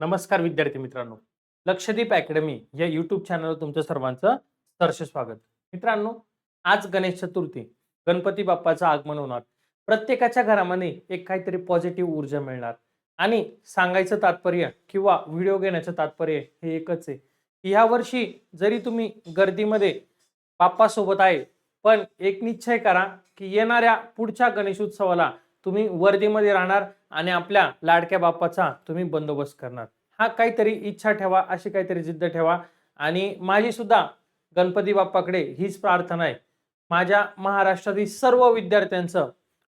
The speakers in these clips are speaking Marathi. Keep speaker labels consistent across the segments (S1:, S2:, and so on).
S1: नमस्कार विद्यार्थी मित्रांनो. लक्षदीप अकॅडमी या युट्यूब चॅनलवर तुमचं सर्वांचं सहर्ष स्वागत. मित्रांनो आज गणेश चतुर्थी. गणपती बाप्पाचं आगमन होणार. प्रत्येकाच्या घरामध्ये एक काहीतरी पॉझिटिव्ह ऊर्जा मिळणार. आणि सांगायचं तात्पर्य किंवा व्हिडिओ घेण्याचं तात्पर्य हे एकच आहे. की ह्या वर्षी जरी तुम्ही गर्दीमध्ये बाप्पासोबत आहे पण एक निश्चय करा की येणाऱ्या पुढच्या गणेशोत्सवाला तुम्ही वर्दीमध्ये राहणार आणि आपल्या लाडक्या बाप्पाचा तुम्ही बंदोबस्त करणार. हा काहीतरी इच्छा ठेवा अशी काहीतरी जिद्द ठेवा. आणि माझी सुद्धा गणपती बाप्पाकडे हीच प्रार्थना आहे. माझ्या महाराष्ट्रातील सर्व विद्यार्थ्यांचं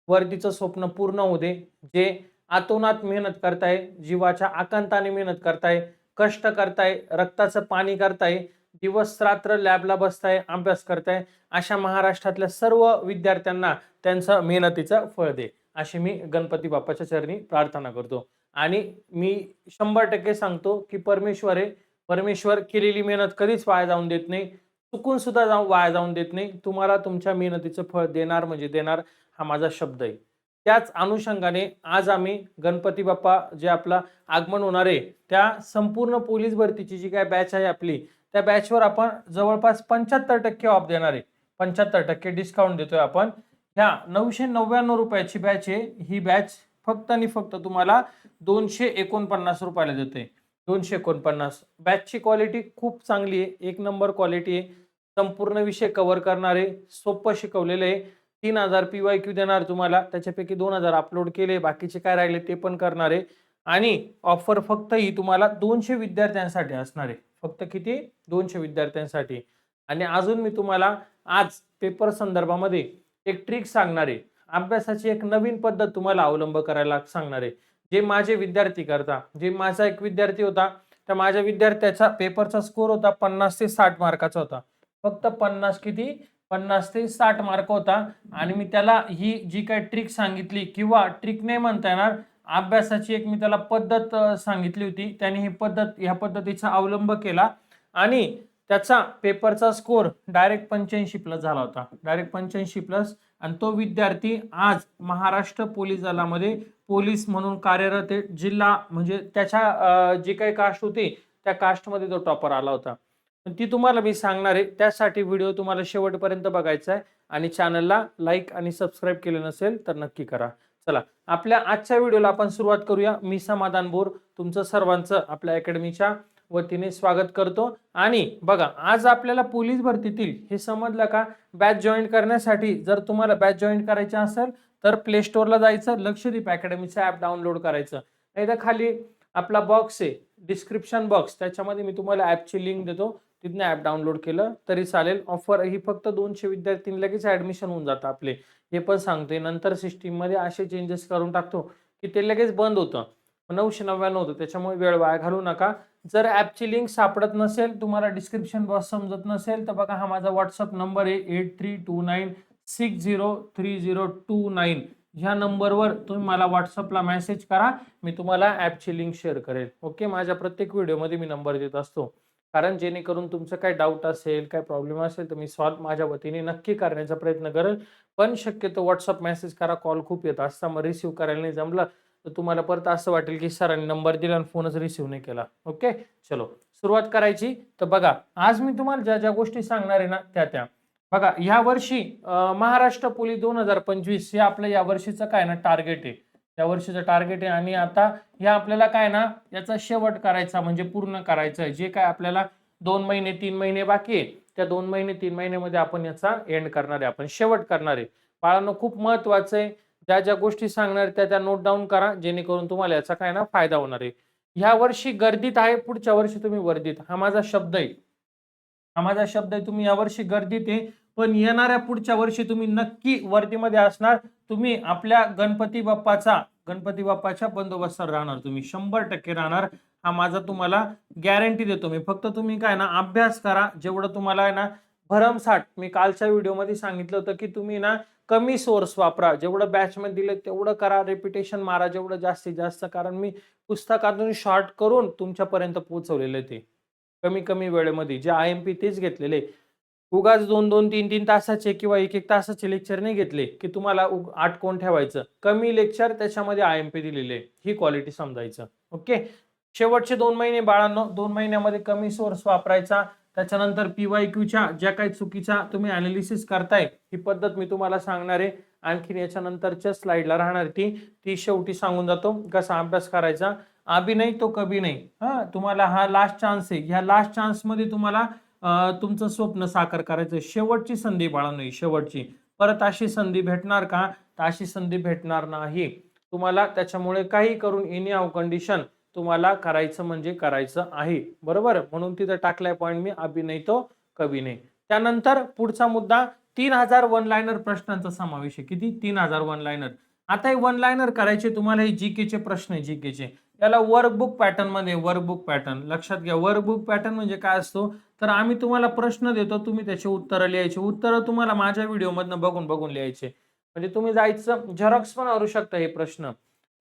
S1: वर्दीचं स्वप्न पूर्ण होऊ दे जे आतोनात मेहनत करताय जीवाच्या आकांताने मेहनत करताय कष्ट करताय रक्ताचं पाणी करताय दिवस रात्र लॅबला बसताय अभ्यास करताय अशा महाराष्ट्रातल्या सर्व विद्यार्थ्यांना त्यांचं मेहनतीचं फळ दे. अशी मी गणपती बाप्पाच्या चरणी प्रार्थना करतो. आणि मी शंभर टक्के सांगतो की परमेश्वर आहे परमेश्वर केलेली मेहनत कधीच वाया जाऊन देत नाही. चुकून सुद्धा जाऊन वाया जाऊन देत नाही. तुम्हाला तुमच्या मेहनतीचं फळ देणार म्हणजे देणार हा माझा शब्द आहे. त्याच अनुषंगाने आज आम्ही गणपती बाप्पा जे आपला आगमन होणार आहे त्या संपूर्ण पोलीस भरतीची जी काय बॅच आहे आपली त्या बॅचवर आपण जवळपास पंच्याहत्तर टक्के ऑफ देणार आहे. पंच्याहत्तर टक्के डिस्काउंट देतोय आपण. ह्या नऊशे नव्याण्णव रुपयाची बॅच आहे. ही बॅच फक्त आणि फक्त तुम्हाला दोनशे एकोणपन्नास रुपयाला देते दोनशे एकोणपन्नास. बॅचची क्वालिटी खूप चांगली आहे. एक नंबर क्वालिटी आहे. संपूर्ण विषय कव्हर करणारे सोपं शिकवलेलं आहे. तीन हजार पी वाय क्यू देणार तुम्हाला. त्याच्यापैकी दोन हजार अपलोड केले. बाकीचे काय राहिले ते पण करणार आहे. आणि ऑफर फक्त ही तुम्हाला दोनशे विद्यार्थ्यांसाठी असणार आहे. फक्त किती? दोनशे विद्यार्थ्यांसाठी. आणि अजून मी तुम्हाला आज पेपर संदर्भामध्ये एक ट्रिक सांगणार. आहे अभ्यासाची एक नवीन पद्धत तुम्हाला अवलंब करायला सांगणार. आहे जे माझे विद्यार्थी करता जे माझा एक विद्यार्थी होता त्या माझ्या विद्यार्थ्याचा पेपरचा स्कोर होता पन्नास ते साठ मार्काचा होता. फक्त पन्नास किती? पन्नास ते साठ मार्क होता. आणि मी त्याला ही जी काही ट्रिक सांगितली किंवा ट्रिक नाही म्हणता येणार अभ्यासाची एक मी त्याला पद्धत सांगितली होती. त्याने ही पद्धत ह्या पद्धतीचा अवलंब केला. आणि त्याचा पेपरचा स्कोर डायरेक्ट पंच्याऐंशी प्लस झाला होता. डायरेक्ट पंच्याऐंशी प्लस. आणि तो विद्यार्थी आज महाराष्ट्र पोलीस दलामध्ये पोलीस म्हणून कार्यरत आहे. जिल्हा म्हणजे त्याच्या जे जी काही कास्ट होती त्या कास्टमध्ये तो टॉपर आला होता. पण ती तुम्हाला मी सांगणार आहे त्यासाठी व्हिडिओ तुम्हाला शेवटपर्यंत बघायचा आहे. आणि चॅनलला लाईक आणि सबस्क्राईब केलं नसेल तर नक्की करा. चला आपल्या आजच्या व्हिडिओला आपण सुरुवात करूया. मी समाधान बोर तुमचं सर्वांचं आपल्या अकॅडमीच्या वतीने स्वागत करतो. आणि बघा आज आपल्याला पोलीस भरतीतील हे समजलं का? बॅच जॉईन करण्यासाठी जर तुम्हाला बॅच जॉईन करायची असेल तर प्ले स्टोअरला जायचं लक्षदीप अकॅडमीचं ॲप डाउनलोड करायचं. नाही तर खाली आपला बॉक्स आहे डिस्क्रिप्शन बॉक्स त्याच्यामध्ये मी तुम्हाला ॲपची लिंक देतो. तिथनं ॲप डाउनलोड केलं तरी चालेल. ऑफर ही फक्त दोनशे विद्यार्थी लगेच ॲडमिशन होऊन जातं आपले. हे पण सांगतोय. नंतर सिस्टीममध्ये असे चेंजेस करून टाकतो की ते लगेच बंद होतं. नऊशे नव्याण्णव होतं त्याच्यामुळे वेळ वाया घालू नका. जर ॲपची लिंक सापडत नसेल तुम्हाला डिस्क्रिप्शन बॉक्स समजत नसेल तर बघा हा माझा व्हॉट्सअप नंबर आहे eight three two nine six zero three zero two nine ह्या नंबरवर तुम्ही मला व्हॉट्सअपला मेसेज करा मी तुम्हाला ॲपची लिंक शेअर करेल. ओके? माझ्या प्रत्येक व्हिडिओमध्ये मी नंबर देत असतो. कारण जेणेकरून तुमचं काय डाऊट असेल काय प्रॉब्लेम असेल तर मी सॉल्व माझ्या वतीने नक्की करण्याचा प्रयत्न करेल. पण शक्यतो व्हॉट्सअप मेसेज करा कॉल खूप येत असता मग रिसिव्ह करायला नाही जमलं तर तुम्हाला परत असं वाटेल की सरांनी नंबर दिला आणि फोनच रिसिव्ह नाही केला. ओके चलो. सुरुवात करायची. तर बघा आज मी तुम्हाला ज्या ज्या गोष्टी सांगणार आहे ना त्या त्या. बघा ह्या वर्षी महाराष्ट्र पोलीस दोन हजार पंचवीस हे आपलं या वर्षीचं काय ना टार्गेट आहे. या वर्षीचं टार्गेट आहे आणि आता ह्या आपल्याला काय ना याचा शेवट करायचा म्हणजे पूर्ण करायचं आहे. जे काय आपल्याला दोन महिने तीन महिने बाकी आहे त्या दोन महिने तीन महिन्यामध्ये आपण याचा एंड करणार आहे. आपण शेवट करणार आहे. बाळांना खूप महत्वाचं आहे. ज्या ज्या गोष्टी सांगणार त्या त्या नोट डाऊन करा जेणेकरून तुम्हाला याचा काय ना फायदा होणार आहे. ह्या वर्षी गर्दीत आहे पुढच्या वर्षी तुम्ही वर्दीत. हा माझा शब्द आहे. हा माझा शब्द आहे तुम्ही यावर्षी गर्दीत आहे पण येणाऱ्या पुढच्या वर्षी तुम्ही नक्की वर्दीमध्ये असणार. तुम्ही आपल्या गणपती बाप्पाचा गणपती बाप्पाच्या बंदोबस्तात राहणार तुम्ही. शंभर टक्के राहणार. हा माझा तुम्हाला गॅरंटी देतो मी. फक्त तुम्ही काय ना अभ्यास करा. जेवढं तुम्हाला आहे ना भरमसाठ. मी कालच्या व्हिडिओमध्ये सांगितलं होतं की तुम्ही ना कमी सोर्स वापरा. जेवढं बॅचमध्ये दिलं तेवढं करा. रेपिटेशन मारा जेवढं जास्तीत जास्त. कारण मी पुस्तकातून शॉर्ट करून तुमच्यापर्यंत पोहोचवलेले ते. कमी कमी वेळेमध्ये. जे आय एम पी तेच घेतलेले. उगाच दोन दोन तीन तीन तासाचे किंवा एक एक तासाचे लेक्चर नाही घेतले की तुम्हाला उग- ठेवायचं. कमी लेक्चर त्याच्यामध्ये आय एम पी दिलेले ही क्वालिटी समजायचं. ओके शेवटचे दोन महिने बाळांनो दोन महिन्यामध्ये कमी सोर्स वापरायचा. त्याच्यानंतर पीवाय क्यूच्या ज्या काही चुकीच्या तुम्ही अनालिसिस करताय ही पद्धत मी तुम्हाला सांगणार आहे. आणखीन याच्यानंतरच्या स्लाइडला राहणार ती. ती शेवटी सांगून जातो कसा अभ्यास करायचा. अभिनय नाही तो कभी नाही. हा तुम्हाला हा लास्ट चान्स आहे. ह्या लास्ट चान्समध्ये तुम्हाला तुमचं स्वप्न साकार करायचं शेवटची संधी बाळांनो शेवटची. परत अशी संधी भेटणार का? तर अशी संधी भेटणार नाही. तुम्हाला त्याच्यामुळे काही करून एनी आव कंडिशन तुम्हाला करायचं म्हणजे करायचं आहे. बरोबर? म्हणून तिथं टाकलाय पॉईंट मी अभिनय तो कवी त्यानंतर पुढचा मुद्दा तीन हजार वन लायनर प्रश्नांचा समावेश आहे. किती? तीन हजार वन लायनर आता हे वन लायनर करायचे तुम्हाला हे जी चे प्रश्न आहे जी चे. याला वर्कबुक पॅटर्नमध्ये वर्कबुक पॅटर्न लक्षात घ्या वर्कबुक पॅटर्न म्हणजे काय असतो? तर आम्ही तुम्हाला प्रश्न देतो तुम्ही त्याचे उत्तरं लिहायचे. उत्तरं तुम्हाला माझ्या व्हिडिओमधनं बघून बघून लिहायचे. म्हणजे तुम्ही जायचं झेरॉक्स पण करू शकता हे प्रश्न.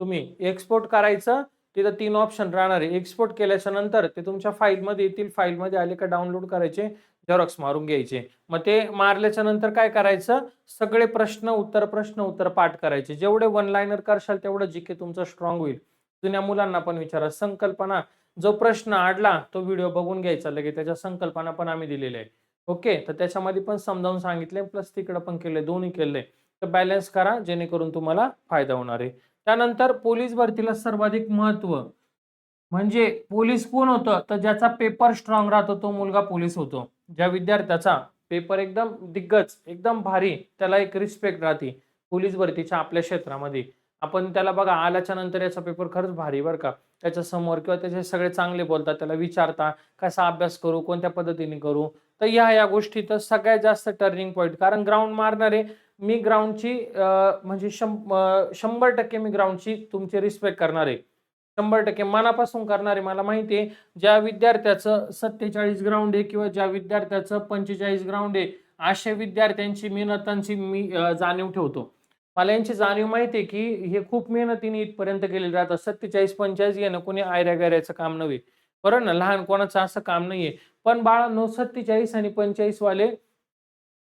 S1: तुम्ही एक्सपोर्ट करायचं तिथं तीन ऑप्शन राहणार आहे. एक्सपोर्ट केल्याच्यानंतर ते तुमच्या फाईलमध्ये येतील. फाईलमध्ये आले का डाउनलोड करायचे झेरॉक्स मारून घ्यायचे. मग ते मारल्याच्या नंतर काय करायचं? सगळे प्रश्न उत्तर प्रश्न उत्तर पाठ करायचे. जेवढे वन लाईनर करशाल तेवढं जी तुमचं स्ट्रॉंग होईल. जुन्या मुलांना पण विचारा. संकल्पना जो प्रश्न आडला तो व्हिडिओ बघून घ्यायचा लगेच. त्याच्या संकल्पना पण आम्ही दिलेल्या आहे ओके तर त्याच्यामध्ये पण समजावून सांगितले प्लस तिकडं पण केले दोन्ही केले तर बॅलन्स करा जेणेकरून तुम्हाला फायदा होणार आहे. त्यानंतर पोलीस भरतीला सर्वाधिक महत्त्व म्हणजे पोलीस कोण होतं? तर ज्याचा पेपर स्ट्रॉंग राहतो तो मुलगा पोलीस होतो. ज्या विद्यार्थ्याचा पेपर एकदम दिग्गज एकदम भारी त्याला एक रिस्पेक्ट राहते पोलीस भरतीच्या आपल्या क्षेत्रामध्ये. आपण त्याला बघा आल्याच्यानंतर याचा पेपर खरंच भारी बरं का. त्याच्यासमोर किंवा त्याचे सगळे चांगले बोलतात त्याला विचारता कसा अभ्यास करू कोणत्या पद्धतीने करू? तर या या गोष्टी तर सगळ्यात जास्त टर्निंग पॉईंट कारण ग्राउंड मारणारे मी ग्राउंडची म्हणजे शं- शंभर टक्के मी ग्राउंडची तुमची रिस्पेक्ट करणार आहे. शंभर टक्के मनापासून करणार आहे. मला माहिती आहे ज्या विद्यार्थ्याचं सत्तेचाळीस ग्राउंड आहे किंवा ज्या विद्यार्थ्याचं पंचेचाळीस ग्राउंड आहे अशा विद्यार्थ्यांची मेहनतांची मी जाणीव ठेवतो. मला यांची जाणीव माहिती आहे की हे खूप मेहनतीने इथपर्यंत गेलेले राहतात सत्तेचाळीस पंचेचाळीस घेणं कोणी आयऱ्या गायऱ्याचं काम नव्हे. बरोबर ना लहान कोणाचं असं काम नाहीये. पण बाळांनो सत्तेचाळीस आणि पंचेचाळीसवाले वाले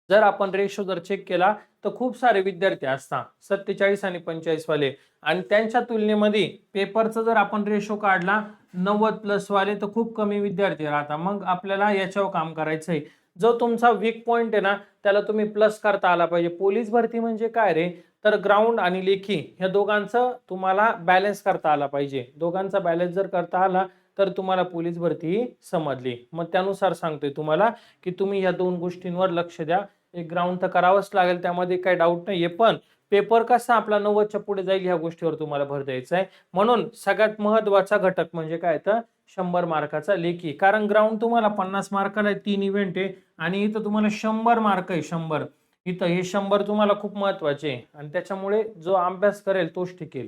S1: जर आपण रेशो जर चेक केला तर खूप सारे विद्यार्थी असतात सत्तेचाळीस आणि पंचेचाळीस वाले आणि त्यांच्या तुलनेमध्ये पेपरचा जर आपण रेशो काढला नव्वद प्लस वाले तर खूप कमी विद्यार्थी राहतात. मग आपल्याला याच्यावर काम करायचं आहे जो तुमचा वीक पॉइंट आहे ना त्याला तुम्ही प्लस करता आला पाहिजे. पोलीस भरती म्हणजे काय रे? तर ग्राउंड आणि लेखी ह्या दोघांचं तुम्हाला बॅलन्स करता आला पाहिजे. दोघांचा बॅलन्स जर करता आला तर तुम्हाला पोलीस भरती ही समजली. मग त्यानुसार सांगतोय तुम्हाला की तुम्ही या दोन गोष्टींवर लक्ष द्या. एक ग्राउंड तर करावंच लागेल त्यामध्ये काही डाऊट नाहीये. पण पेपर कसा आपला नव्वदच्या पुढे जाईल ह्या गोष्टीवर तुम्हाला भर द्यायचा आहे. म्हणून सगळ्यात महत्त्वाचा घटक म्हणजे काय तर शंभर मार्काचा लेखी. कारण ग्राउंड तुम्हाला पन्नास मार्काला आहे, तीन इव्हेंट आहे. आणि इथं तुम्हाला शंभर मार्क आहे शंभर. इथं हे शंभर तुम्हाला खूप महत्त्वाचे आहे. आणि त्याच्यामुळे जो अभ्यास करेल तोच टिकेल.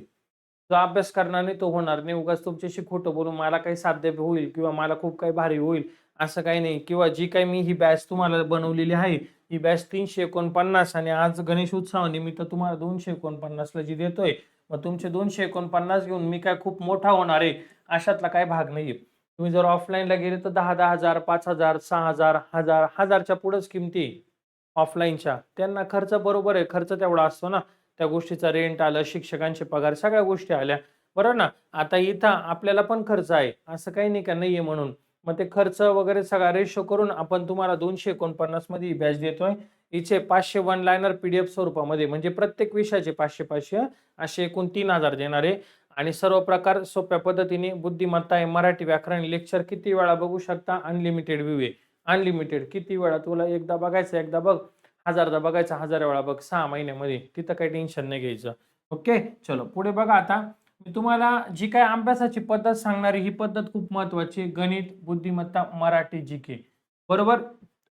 S1: जो अभ्यास करणार नाही तो होणार नाही. उगाच तुमच्याशी खोटं बोलून मला काही साध्य होईल किंवा मला खूप काही भारी होईल. असं काही नाही. किंवा जी काही मी ही बॅच तुम्हाला बनवलेली आहे ही बॅच तीनशे एकोणपन्नास आणि आज गणेश उत्सवानिमित्त तुम्हाला दोनशे एकोणपन्नासला जी देतोय मग तुमचे दोनशे एकोणपन्नास घेऊन मी काय खूप मोठा होणार आहे अशातला काय भाग नाहीये. तुम्ही जर ऑफलाईनला गेले तर दहा दहा हजार पाच हजार सहा हजार हजार हजारच्या पुढेच किमती ऑफलाईनच्या त्यांना खर्च बरोबर आहे खर्च तेवढा असतो ना. त्या गोष्टीचा रेंट आलं शिक्षकांचे पगार सगळ्या गोष्टी आल्या. बरोबर ना? आता इथं आपल्याला पण खर्च आहे. असं काही नाही का? नाहीये म्हणून. मग ते खर्च वगैरे सगळा रेशो करून आपण तुम्हाला दोनशे एकोणपन्नासमध्ये ही बॅच देतोय. इथे पाचशे वन लायनर पीडीएफ स्वरूपामध्ये म्हणजे प्रत्येक विषयाचे पाचशे पाचशे असे एकूण तीन हजार देणार. आहे आणि सर्व प्रकार सोप्या पद्धतीने बुद्धिमत्ता आहे मराठी व्याकरण लेक्चर किती वेळा बघू शकता? अनलिमिटेड व्ह्यू आहे अनलिमिटेड किती वेळा? तुला एकदा बघायचं एकदा बघ. हजारदा बघायचं हजार वेळा बघ. सहा महिन्यामध्ये. तिथं काही टेन्शन नाही घ्यायचं. ओके चलो पुढे बघा आता. मी तुम्हाला जी काय अभ्यासाची पद्धत सांगणारी ही पद्धत खूप महत्वाची गणित बुद्धिमत्ता मराठी जी के. बरोबर?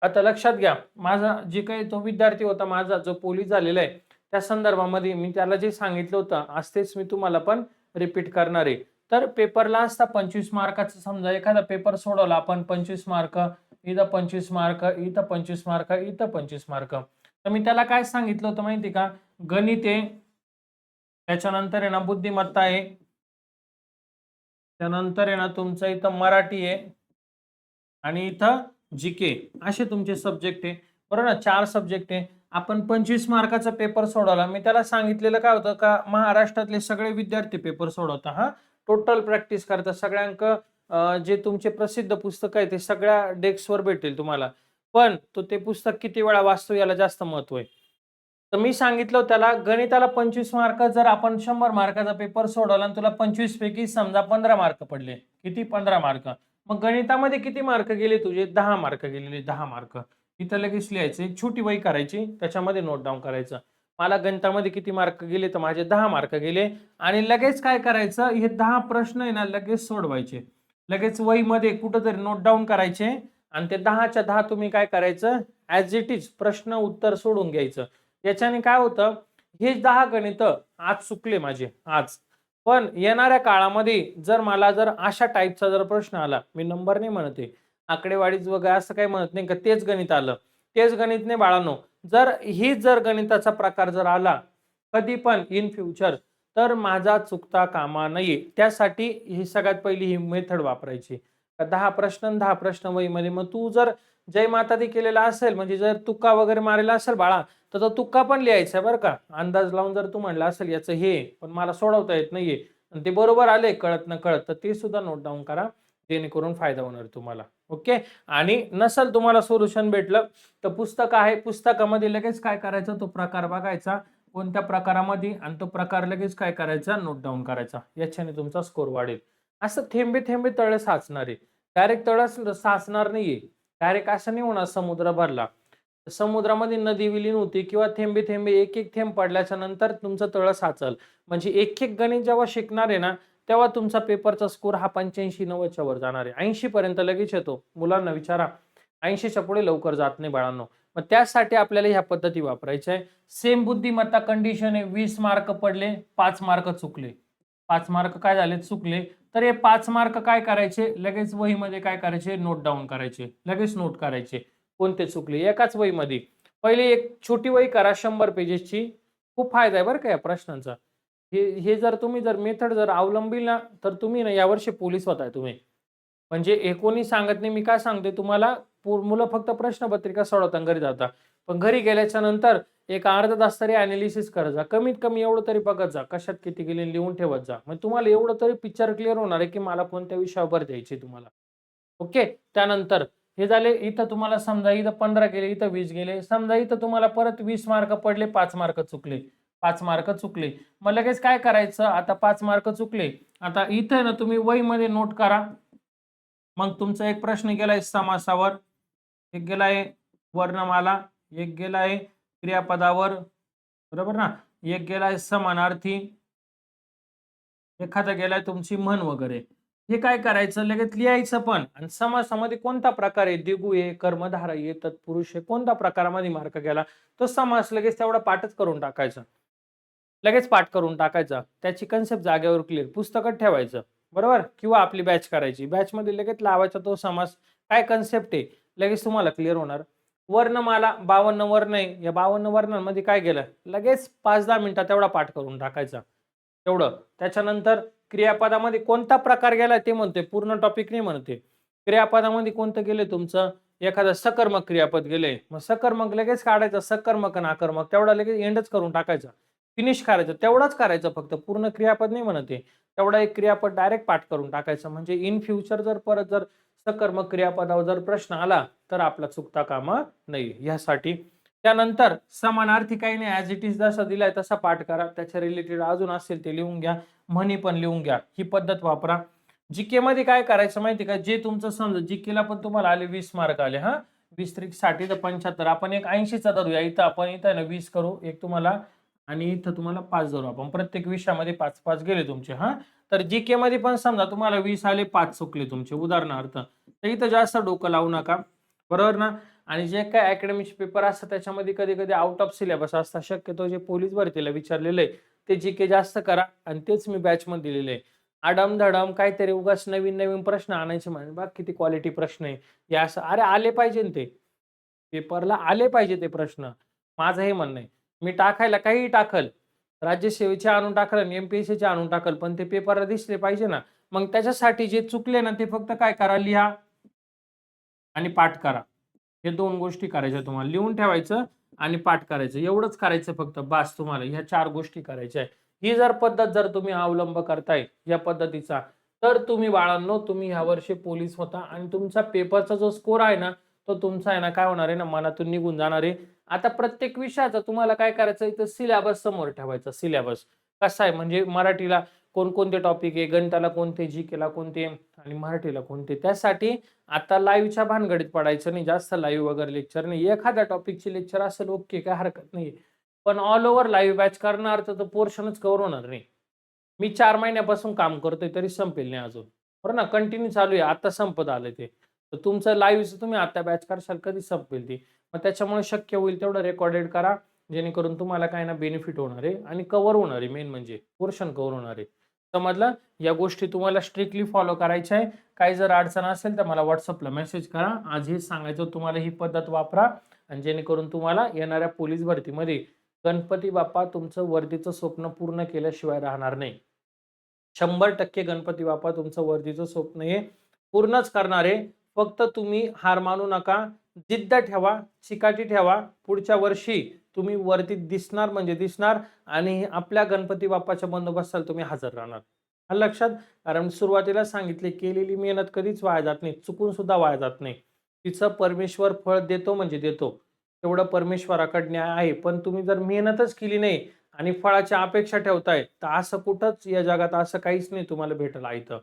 S1: आता लक्षात घ्या माझा जे काही तो विद्यार्थी होता माझा जो पोलीस झालेला आहे त्या संदर्भामध्ये मी त्याला जे सांगितलं होतं आज तेच मी तुम्हाला पण रिपीट करणार आहे. तर पेपरला असता पंचवीस मार्काचं समजा एखादा पेपर सोडवला आपण पंचवीस मार्क इथं पंचवीस मार्क इथं पंचवीस मार्क इथं पंचवीस मार्क. तर मी त्याला काय सांगितलं होतं माहिती का? गणित आहे त्याच्यानंतर आहे ना बुद्धिमत्ता आहे. त्यानंतर आहे ना तुमचं इथं मराठी आहे. आणि इथं जी के असे तुमचे सब्जेक्ट आहे. बरोबर ना? चार सब्जेक्ट आहे. आपण पंचवीस मार्काचा पेपर सोडवला. मी त्याला सांगितलेलं काय होतं का? महाराष्ट्रातले सगळे विद्यार्थी पेपर सोडवता हा? टोटल प्रॅक्टिस करता सगळ्यांक जे तुमचे प्रसिद्ध पुस्तक आहे ते सगळ्या डेस्कवर भेटेल तुम्हाला. पण तो ते पुस्तक किती वेळा वाचतो याला जास्त महत्त्व आहे. तर मी सांगितलं त्याला गणिताला पंचवीस मार्क जर आपण शंभर मार्काचा पेपर सोडवला आणि तुला पंचवीस पैकी समजा पंधरा मार्क पडले. किती? पंधरा मार्क मग गणितामध्ये किती मार्क गेले तुझे? दहा मार्क गेलेले दहा मार्क इथं लगेच लिहायचे एक छोटी वही करायची त्याच्यामध्ये नोट डाऊन करायचं. मला गणितामध्ये किती मार्क गेले? तर माझे दहा मार्क गेले. आणि लगेच काय करायचं? हे दहा प्रश्न आहे ना लगेच सोडवायचे. लगेच वहीमध्ये कुठंतरी नोट डाऊन करायचे. आणि ते दहाच्या दहा तुम्ही काय करायचं? ॲज इट इज प्रश्न उत्तर सोडून घ्यायचं. याच्याने काय होतं हे दहा गणित आज चुकले माझे आज. पण येणाऱ्या काळामध्ये जर मला जर अशा टाईपचा जर प्रश्न आला मी नंबर नाही म्हणते आकडेवाडीच वगैरे असं काही म्हणत नाही का तेच गणित आलं. तेच गणित नाही बाळांनो. जर ही जर गणिताचा प्रकार जर आला कधी पण इन फ्युचर तर माझा चुकता कामा नये. त्यासाठी ही सगळ्यात पहिली ही मेथड वापरायची. दहा प्रश्न दहा प्रश्न वहीमध्ये. मग तू जर जय माता दी केलेला असेल म्हणजे जर तुक्का वगैरे मारलेला असेल बाळा तर तो तुक्का पण लिहायचा आहे बरं का. अंदाज लावून जर तू म्हणला असेल याचं हे पण मला सोडवता येत नाहीये. आणि ते बरोबर आले कळत न कळत तर ते सुद्धा नोट डाऊन करा जेणेकरून फायदा होणार तुम्हाला. ओके आणि नसल तुम्हाला सोल्युशन भेटलं तर पुस्तक आहे पुस्तकामध्ये लगेच काय करायचं? तो प्रकार बघायचा. कोणत्या प्रकारामध्ये? आणि तो प्रकार लगेच काय करायचा? नोट डाऊन करायचा. याच्याने तुमचा स्कोर वाढेल. असं थेंबे थेंबे तळे साचणार. आहे डायरेक्ट तळ साचणार नाहीये. डायरेक्ट असं नाही होणार समुद्र भरला. समुद्रामध्ये नदी विलीन होती किंवा थेंबे थेंबे एक एक थेंब पडल्याच्या नंतर तुमचं तळ साचल. म्हणजे एक एक गणित जेव्हा शिकणार आहे ना तेव्हा तुमचा पेपरचा स्कोर हा पंच्याऐंशी नव्वदच्या वर जाणार आहे. ऐंशी पर्यंत लगेच येतो. मुलांना विचारा. ऐंशीच्या पुढे लवकर जात नाही बाळांनो. मग त्यासाठी आपल्याला ह्या पद्धती वापरायच्या आहे सेम बुद्धिमत्ता कंडिशन आहे. वीस मार्क पडले पाच मार्क चुकले. पाच मार्क काय झाले? चुकले. तर हे पाच मार्क काय करायचे? लगेच वहीमध्ये काय करायचे? नोट डाऊन करायचे. लगेच नोट करायचे. कोणते चुकले? एकाच वहीमध्ये. पहिले एक छोटी वही करा शंभर पेजेसची खूप फायदा आहे बरं का या प्रश्नांचा. हे हे जर तुम्ही जर मेथड जर अवलंबिल ना तर तुम्ही ना यावर्षी पोलीस होताय तुम्ही. म्हणजे एकोणी सांगत नाही मी काय सांगते तुम्हाला? मुलं फक्त प्रश्नपत्रिका सोडवता घरी जाता पण घरी गेल्याच्यानंतर एक अर्धा तास तरी अनालिसिस करत जा. कमीत कमी एवढं तरी बघत जा. कशात किती गेले लिहून ठेवत जा. मग तुम्हाला एवढं तरी पिक्चर क्लिअर होणार आहे की मला कोणत्या विषयावर द्यायची तुम्हाला. ओके त्यानंतर हे झाले इथं तुम्हाला समजा इथं पंधरा गेले इथं वीस गेले. समजा इथं तुम्हाला परत वीस मार्क पडले पाच मार्क चुकले. पाच मार्क चुकले. मग लगेच काय करायचं? आता पाच मार्क चुकले. आता इथं ना तुम्ही वहीमध्ये नोट करा. मग तुमचा एक प्रश्न गेलाय समासावर. एक गेलाय वर्णमाला. एक गेलाय क्रियापदावर बरोबर ना? एक गेलाय समानार्थी एखादा गेलाय तुमची म्हण वगैरे. हे काय करायचं? लगेच लिहायचं पण. आणि समासामध्ये कोणता प्रकार आहे? दिगू आहे कर्मधारा आहे तत्पुरुष आहे कोणत्या प्रकारामध्ये मार्क गेला? तो समास लगेच तेवढा पाठच करून टाकायचा. लगेच पाठ करून टाकायचा. त्याची कन्सेप्ट जागेवर क्लिअर पुस्तकात ठेवायचं. बरोबर? किंवा आपली बॅच करायची. बॅच मध्ये लगेच लावायचा तो समास. काय कन्सेप्ट आहे? लगेच तुम्हाला क्लिअर होणार. वर्णमाला बावन्न वर्ण आहे. या बावन्न वर्णांमध्ये काय गेलं लगेच पाच दहा मिनिटात तेवढा पाठ करून टाकायचा. तेवढं. त्याच्यानंतर क्रियापदामध्ये कोणता प्रकार गेला ते म्हणते पूर्ण टॉपिक नाही म्हणते क्रियापदामध्ये कोणतं गेले तुमचं? एखादं सकर्मक क्रियापद गेले मग सकर्मक लगेच काढायचं. सकर्मक नाकर्मक आकर्मक तेवढा लगेच एंडच करून टाकायचा. फिनिश करायचं. तेवढाच करायचं फक्त. पूर्ण क्रियापद नाही म्हणते तेवढा एक क्रियापद डायरेक्ट पाठ करून टाकायचं. म्हणजे इन फ्युचर जर परत जर सकर्मक क्रियापदावर जर प्रश्न आला तर आपला चुकता कामा नाही यासाठी त्यानंतर समानार्थी काही नाही. ॲज इट इज जसा दिलाय तसा पाठ करा. त्याच्या रिलेटेड अजून असेल ते लिहून घ्या. म्हणी पण लिहून घ्या. ही पद्धत वापरा. जीके मध्ये काय करायचं माहिती का? जे तुमचं समजा जीकेला पण तुम्हाला आले वीस मार्क आले हा? वीस त्रिकसाठी तर पंच्याहत्तर. आपण एक ऐंशीचा धरूया. इथं आपण इथं ना वीस करू. एक तुम्हाला आणि इथं तुम्हाला पाच धरू आपण. प्रत्येक विषयामध्ये पाच पाच गेले तुमचे हा? तर जी के मध्ये पण समजा तुम्हाला वीस आले पाच चुकले तुमचे उदाहरणार्थ. तर इथं जास्त डोकं लावू नका. बरोबर ना? आणि जे काय अकॅडमिक पेपर असतात त्याच्यामध्ये कधी कधी आउट ऑफ सिलेबस असतात. शक्यतो जे पोलीस भरतीला विचारलेलं आहे ते जी के जास्त करा आणि तेच मी बॅचमध्ये दिलेले आहे. आडम धडम काहीतरी उगाच नवीन नवीन प्रश्न आणायचे म्हणजे बघ किती क्वालिटी प्रश्न आहे. हे असं अरे आले पाहिजे ते. पेपरला आले पाहिजे ते प्रश्न. माझं हे म्हणणं आहे. मी टाकायला काही टाकल. राज्यसेवेचे आणून टाकल आणि एमपीएससीचे आणून टाकल पण ते पेपरला दिसले पाहिजे ना. मग त्याच्यासाठी जे चुकले ना ते फक्त काय करा लिहा आणि पाठ करा. हे दोन गोष्टी करायच्या तुम्हाला. लिहून ठेवायचं आणि पाठ करायचं. एवढंच करायचं फक्त. बास तुम्हाला. ह्या चार गोष्टी करायच्या आहे ही जर पद्धत जर तुम्ही अवलंब करताय या पद्धतीचा तर तुम्ही बाळांनो तुम्ही ह्या वर्षी पोलीस होता आणि तुमचा पेपरचा जो स्कोर आहे ना तो तुमचा आहे ना काय होणार आहे ना मनातून निघून जाणार आहे. आता प्रत्येक विषयाचा तुम्हाला काय करायचं? इथं सिलेबस समोर ठेवायचा सिलेबस कसा आहे? म्हणजे मराठीला कोणकोणते टॉपिक आहे? गणिताला कोणते जी केला कोणते आणि मराठीला कोणते? त्यासाठी आता लाईव्हच्या भानगडीत पडायचं नाही. जास्त लाईव्ह वगैरे लेक्चर नाही. एखाद्या टॉपिकचे लेक्चर असेल ओके काय हरकत नाही. पण ऑल ओव्हर लाईव्ह बॅच करणार तर पोर्शनच कव्हर होणार नाही. मी चार महिन्यापासून काम करतोय तरी संपेल नाही अजून. बरं ना? कंटिन्यू चालू आहे. आता संपत आलं ते. तर तुमचं लाईव्हचं तुम्ही आता बॅच करशाल कधी संपेल ती? मग त्याच्यामुळे शक्य होईल तेवढं रेकॉर्डेड करा. जेणेकरून तुम्हाला काय ना बेनिफिट होणार आहे आणि कव्हर होणार आहे. मेन म्हणजे पोर्शन कव्हर होणार आहे. समजलं? या गोष्टी तुम्हाला स्ट्रिक्टली फॉलो करायच्या आहे. काही जर अडचण असेल तर मला व्हॉट्सअपला मेसेज करा. आज हे सांगायचं तुम्हाला ही पद्धत वापरा. आणि जेणेकरून तुम्हाला येणाऱ्या पोलीस भरतीमध्ये गणपती बाप्पा तुमचं वर्दीचं स्वप्न पूर्ण केल्याशिवाय राहणार नाही. शंभर टक्के गणपती बाप्पा तुमचं वर्दीचं स्वप्न हे पूर्णच करणार आहे. फक्त तुम्ही हार मानू नका. जिद्द ठेवा चिकाटी ठेवा. पुढच्या वर्षी तुम्ही वरती दिसणार म्हणजे दिसणार आणि आपल्या गणपती बाप्पाच्या बंदोबस्ताला तुम्ही हजर राहणार. हा लक्षात कारण सुरुवातीला सांगितले केलेली मेहनत कधीच वाया जात नाही चुकून सुद्धा वाया जात नाही. तिचं परमेश्वर फळ देतो म्हणजे देतो. तेवढं परमेश्वराकडे न्याय आहे पण तुम्ही जर मेहनतच केली नाही आणि फळाची अपेक्षा ठेवताय तर असं कुठंच या जगात असं काहीच नाही तुम्हाला भेटलं इथं.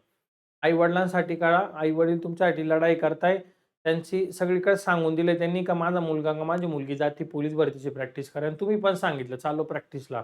S1: आई वडिलांसाठी करा आई वडील तुमच्यासाठी लढाई करताय त्यांची सगळीकडे सांगून दिले त्यांनी का माझा मुलगा का माझी मुलगी जाती पोलीस भरतीची प्रॅक्टिस करा. आणि तुम्ही पण सांगितलं चालू प्रॅक्टिसला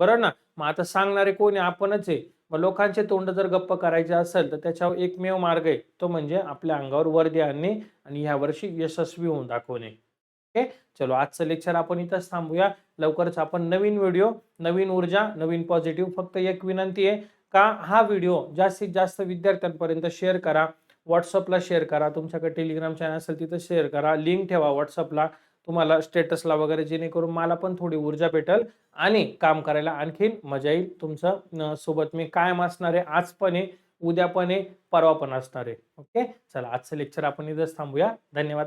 S1: बरं ना? मग आता सांगणारे कोणी आपणच आहे. मग लोकांचे तोंड जर गप्प करायचे असेल तर त्याच्यावर एकमेव मार्ग आहे. तो म्हणजे आपल्या अंगावर वर्दी आणणे आणि ह्या वर्षी यशस्वी होऊन दाखवणे ओके? चलो आजचं लेक्चर आपण इथंच थांबूया. लवकरच आपण नवीन व्हिडिओ नवीन ऊर्जा नवीन पॉझिटिव्ह फक्त एक विनंती आहे का हा व्हिडिओ जास्तीत जास्त विद्यार्थ्यांपर्यंत शेअर करा. व्हॉट्सअपला शेअर करा. तुमच्याकडे टेलिग्राम चॅनल असेल तिथं शेअर करा. लिंक ठेवा व्हॉट्सअपला तुम्हाला स्टेटसला वगैरे जेणेकरून मला पण थोडी ऊर्जा भेटेल आणि काम करायला आणखीन मजा येईल तुमचं सोबत मी कायम असणार आहे आज पण आहे उद्या पण आहे परवा पण असणार. आहे ओके चला आजचं लेक्चर आपण इथंच थांबूया. धन्यवाद.